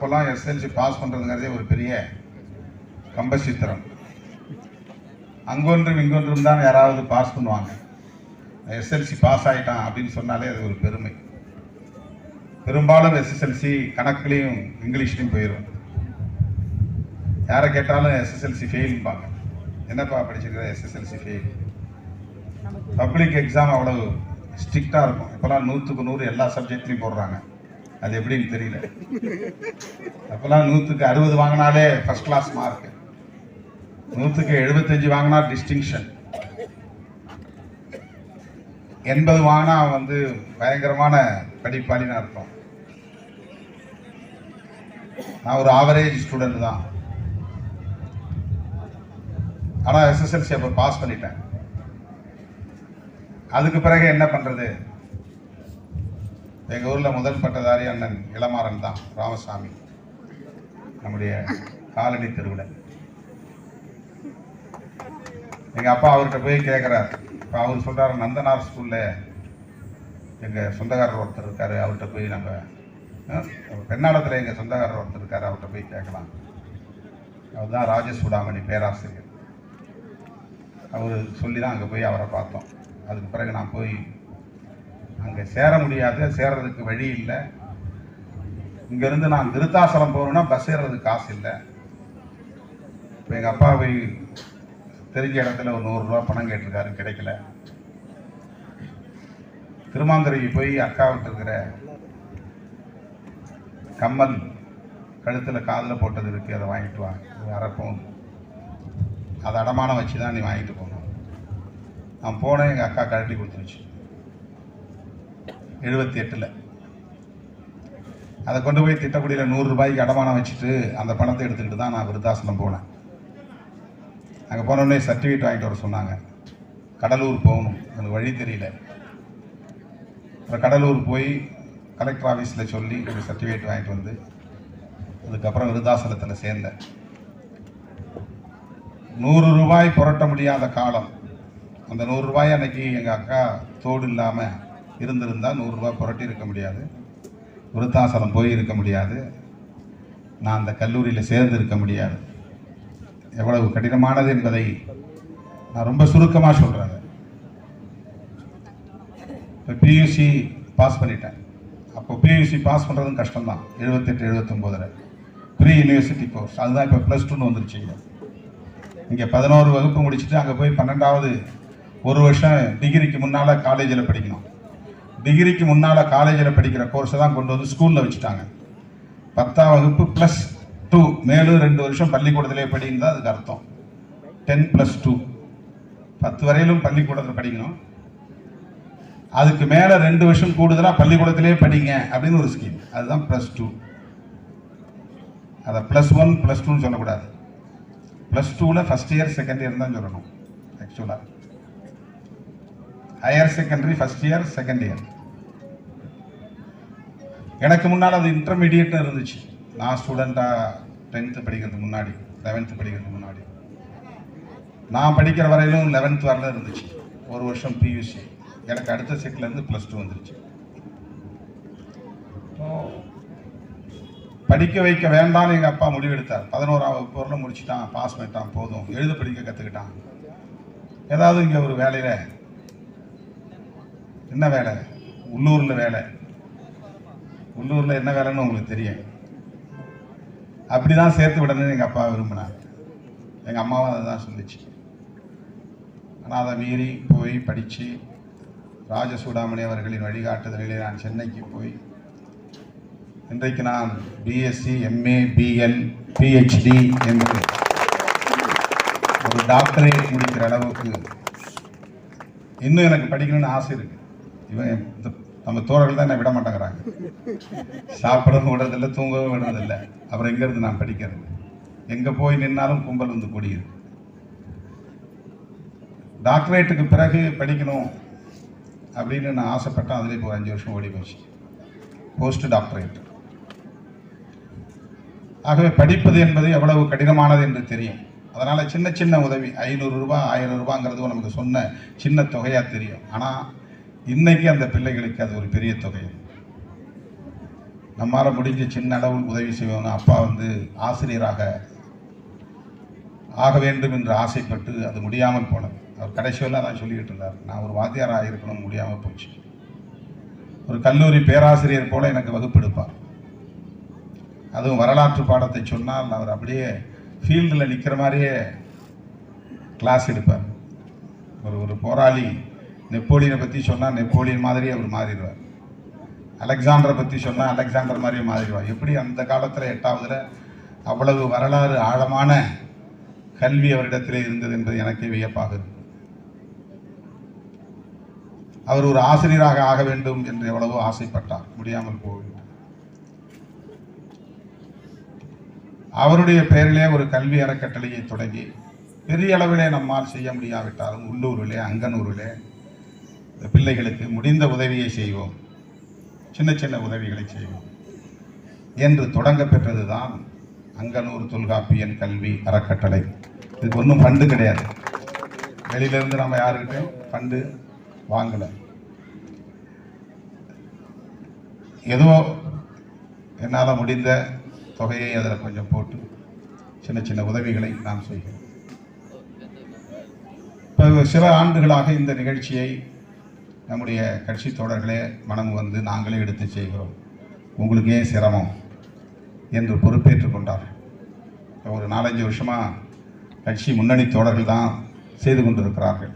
அப்போல்லாம் SLC pass பண்ணுறதுங்கிறதே ஒரு பெரிய கம்பசித்திரம் அங்கொன்றும் இங்கொன்றும் தான் யாராவது பாஸ் பண்ணுவாங்க. எஸ்எல்சி பாஸ் ஆகிட்டான் அப்படின்னு சொன்னாலே அது ஒரு பெருமை. பெரும்பாலும் எஸ்எஸ்எல்சி கணக்குலேயும் இங்கிலீஷ்லையும் போயிடும் யாரை கேட்டாலும் எஸ்எஸ்எல்சி ஃபெயில்பாங்க என்னப்பா படிச்சிருக்கிற எஸ்எஸ்எல்சி ஃபெயில் பப்ளிக் எக்ஸாம் அவ்வளவு ஸ்ட்ரிக்டாக இருக்கும். இப்போலாம் நூற்றுக்கு நூறு எல்லா சப்ஜெக்ட்லேயும் போடுறாங்க. அது எப்படின்னு தெரியல. அப்போல்லாம் நூற்றுக்கு அறுபது வாங்கினாலே ஃபர்ஸ்ட் கிளாஸ் மார்க் நூற்றுக்கு எழுபத்தஞ்சு வாங்கினா டிஸ்டிங்ஷன் எண்பது வாங்கினா அவன் வந்து பயங்கரமான படிப்பாளின்னு அர்த்தம். நான் ஒரு ஆவரேஜ் ஸ்டூடெண்ட் தான். ஆனால் எஸ்எஸ்எல்சி அப்போ பாஸ் பண்ணிட்டேன். அதுக்கு பிறகு என்ன பண்ணுறது எங்கள் ஊரில் முதல் பட்டதாரி அண்ணன் இளமாறன் தான் ராமசாமி. நம்முடைய காலனி தெருவில் எங்கள் அப்பா அவர்கிட்ட போய் கேட்குறாரு இப்போ அவர் சொல்கிறார் நந்தனார் ஸ்கூலில் எங்கள் சொந்தக்காரர் ஒருத்தர் இருக்கார் அவர்கிட்ட போய் நம்ம பெண்ணாடத்தில் எங்கள் சொந்தக்காரர் ஒருத்தர் இருக்கார் அவர்கிட்ட போய் கேட்கலாம். அவர் தான் ராஜசூடாமணி பேராசிரியர். அவர் சொல்லி தான் அங்கே போய் அவரை பார்த்தோம். அதுக்கு பிறகு நான் போய் அங்கே சேர முடியாது சேர்றதுக்கு வழி இல்லை. இங்கேருந்து நான் விருத்தாசலம் போகணுன்னா பஸ் ஏறுறதுக்கு காசு இல்லை. இப்போ எங்கள் அப்பா போய் தெரிஞ்ச இடத்துல ஒரு நூறுரூவா பணம் கேட்டிருக்காரு கிடைக்கல. திருமாந்திரைக்கு போய் அக்காவிட்டு இருக்கிற கம்மல் கழுத்தில் காதில் போட்டது இருக்குது அதை வாங்கிட்டு வா. ஒரு அதை அடமானம் வச்சு தான் நீ வாங்கிட்டு போகணும். நான் போனேன் எங்கள் அக்கா கழட்டி கொடுத்துருச்சு. எழுபத்தி எட்டில். அதை கொண்டு போய் திட்டக்குடியில் நூறு ரூபாய்க்கு அடமானம் வச்சுட்டு அந்த பணத்தை எடுத்துக்கிட்டு தான் நான் விருத்தாசனம் போனேன். அங்கே போனோடனே சர்டிஃபிகேட் வாங்கிட்டு வர சொன்னாங்க. கடலூர் போகணும். எனக்கு வழி தெரியல. அப்புறம் கடலூர் போய் கலெக்டர் ஆஃபீஸில் சொல்லி ஒரு சர்டிஃபிகேட் வாங்கிட்டு வந்து அதுக்கப்புறம் விருத்தாசலத்தில் சேர்ந்தேன். நூறு ரூபாய் புரட்ட முடியாத காலம். அந்த நூறு ரூபாய் அன்னைக்கு எங்கள் அக்கா தோடு இல்லாமல் இருந்திருந்தால் நூறுரூவா புரட்டி இருக்க முடியாது. விருத்தாசலம் போய் இருக்க முடியாது. நான் அந்த கல்லூரியில் சேர்ந்து இருக்க முடியாது. எவ்வளவு கடினமானது என்பதை நான் ரொம்ப சுருக்கமாக சொல்கிறேன் இப்போ பியூசி பாஸ் பண்ணிட்டேன். அப்போ பியூசி பாஸ் பண்ணுறதும் கஷ்டம்தான். எழுபத்தெட்டு எழுபத்தொம்போதில் ப்ரீ யூனிவர்சிட்டி கோர்ஸ் அதுதான் இப்போ ப்ளஸ் டூன்னு வந்துருச்சுங்க இங்கே. பதினோரு வகுப்பு முடிச்சுட்டு அங்கே போய் பன்னெண்டாவது ஒரு வருஷம் டிகிரிக்கு முன்னால் காலேஜில் படிக்கணும். டிகிரிக்கு முன்னால் காலேஜில் படிக்கிற கோர்ஸை தான் கொண்டு வந்து ஸ்கூலில் வச்சுட்டாங்க. பத்தாம் வகுப்பு ப்ளஸ் டூ மேலும் ரெண்டு வருஷம் பள்ளிக்கூடத்திலே படின்னு தான் அதுக்கு அர்த்தம். டென் ப்ளஸ் டூ பத்து வரையிலும் பள்ளிக்கூடத்தில் படிக்கணும். அதுக்கு மேலே ரெண்டு வருஷம் கூடுதலாக பள்ளிக்கூடத்திலே படிங்க அப்படின்னு ஒரு ஸ்கீம் அதுதான் ப்ளஸ் டூ அதை ப்ளஸ் ஒன் ப்ளஸ் டூன்னு சொல்லக்கூடாது. ப்ளஸ் டூவில் ஃபஸ்ட் இயர் செகண்ட் இயர் தான் சொல்லணும். ஆக்சுவலாக higher secondary first year second year எனக்கு முன்னால் அது இன்டர்மீடியட்னு இருந்துச்சு. நான் ஸ்டூடெண்ட்டாக டென்த்து படிக்கிறதுக்கு முன்னாடி லெவன்த்து படிக்கிறதுக்கு முன்னாடி. நான் படிக்கிற வரையிலும் லெவன்த் வரல இருந்துச்சு. ஒரு வருஷம் பியூசி எனக்கு அடுத்த செட்லேருந்து ப்ளஸ் டூ வந்துருச்சு. படிக்க வைக்க வேண்டாம்னு எங்கள் அப்பா முடிவெடுத்தார் பதினோராம் வகுப்பு வரலும் முடிச்சுட்டான் பாஸ் பண்ணிட்டான் போதும். எழுத படிக்க கற்றுக்கிட்டான் ஏதாவது இங்கே ஒரு வேலையில் என்ன வேலை? உள்ளூரில் வேலை. உள்ளூரில் என்ன வேலைன்னு உங்களுக்கு தெரியும். அப்படி தான் சேர்த்து விடணும்னு எங்கள் அப்பா விரும்பினார். எங்கள் அம்மாவும் அதை தான் சொல்லிச்சு. ஆனால் அதை மீறி போய் படித்து ராஜசூடாமணி அவர்களின் வழிகாட்டுதலிலே நான் சென்னைக்கு போய் இன்றைக்கு நான் பிஎஸ்சி எம்ஏ பிஎல் பிஹெச்டி என்று ஒரு டாக்டரேட் முடிக்கிற அளவுக்கு இன்னும் எனக்கு படிக்கணும்னு ஆசை இருக்குது இவன் நம்ம தோழர்கள் தான் என்னை விட மாட்டேங்கிறாங்க. சாப்பிடவும் விடுறதில்ல தூங்கவும் விடுறதில்ல. அப்புறம் எங்கேருந்து நான் படிக்கிறது. எங்கே போய் நின்னாலும் கும்பல் வந்து கூடியது. டாக்டரேட்டுக்கு பிறகு படிக்கணும் அப்படின்னு நான் ஆசைப்பட்டேன் அதில் இப்போ ஒரு அஞ்சு வருஷம் ஓடி போச்சு. போஸ்ட் டாக்டரேட் ஆகவே படிப்பது என்பது எவ்வளவு கடினமானது என்று தெரியும். அதனால் சின்ன சின்ன உதவி ஐநூறுரூபா ஆயிரம் ரூபாங்கிறது நமக்கு சொன்ன சின்ன தொகையாக தெரியும். ஆனால் இன்னைக்கு அந்த பிள்ளைகளுக்கு அது ஒரு பெரிய தொகை. நம்மால் முடிஞ்ச சின்ன அளவில் உதவி செய்வோம்னு அப்பா வந்து ஆசிரியராக ஆக வேண்டும் என்று ஆசைப்பட்டு அது முடியாமல் போனது. அவர் கடைசியில் அதான் சொல்லிக்கிட்டு இருந்தார். நான் ஒரு வாத்தியாராக இருக்கணும் முடியாமல் போச்சு. ஒரு கல்லூரி பேராசிரியர் போல எனக்கு வகுப்பெடுப்பார். அதுவும் வரலாற்று பாடத்தை சொன்னால் அவர் அப்படியே ஃபீல்டில் நிற்கிற மாதிரியே கிளாஸ் எடுப்பார். ஒரு ஒரு போராளி நெப்போலியனை பற்றி சொன்னால் நெப்போலியன் மாதிரியே அவர் மாறிடுவார். அலெக்சாண்டரை பற்றி சொன்னால் அலெக்சாண்டர் மாதிரி மாறிடுவார். எப்படி அந்த காலத்தில் எட்டாவதுல அவ்வளவு வரலாறு ஆழமான கல்வி அவரிடத்தில் இருந்தது என்பது எனக்கே வியப்பாக அவர் ஒரு ஆசிரியராக ஆக வேண்டும் என்று எவ்வளவோ ஆசைப்பட்டார். முடியாமல் போய்விட்டார் அவருடைய பெயரிலே ஒரு கல்வி அறக்கட்டளையை தொடங்கி பெரிய அளவிலே நம்மால் செய்ய முடியாவிட்டாலும் உள்ளூரிலே அங்கனூரிலே இந்த பிள்ளைகளுக்கு முடிந்த உதவியை செய்வோம். சின்ன சின்ன உதவிகளை செய்வோம். என்று தொடங்க பெற்றதுதான் அங்கனூர் தொல்காப்பியன் கல்வி அறக்கட்டளை. இதுக்கு ஒன்றும் ஃபண்டு கிடையாது. வெளியிலேருந்து நம்ம யாருக்கிட்டையும் ஃபண்டு வாங்கலை. ஏதோ என்னால் முடிந்த தொகையை அதில் கொஞ்சம் போட்டு சின்ன சின்ன உதவிகளை நாம் செய்கிறோம். இப்போ சில ஆண்டுகளாக இந்த நிகழ்ச்சியை நம்முடைய கட்சி தோழர்களே மனம் வந்து நாங்களே எடுத்து செய்கிறோம். உங்களுக்கு ஏன் சிரமம் என்று பொறுப்பேற்றுக் கொண்டார். ஒரு நாலஞ்சு வருஷமாக கட்சி முன்னணி தோழர்கள் தான் செய்து கொண்டிருக்கிறார்கள்.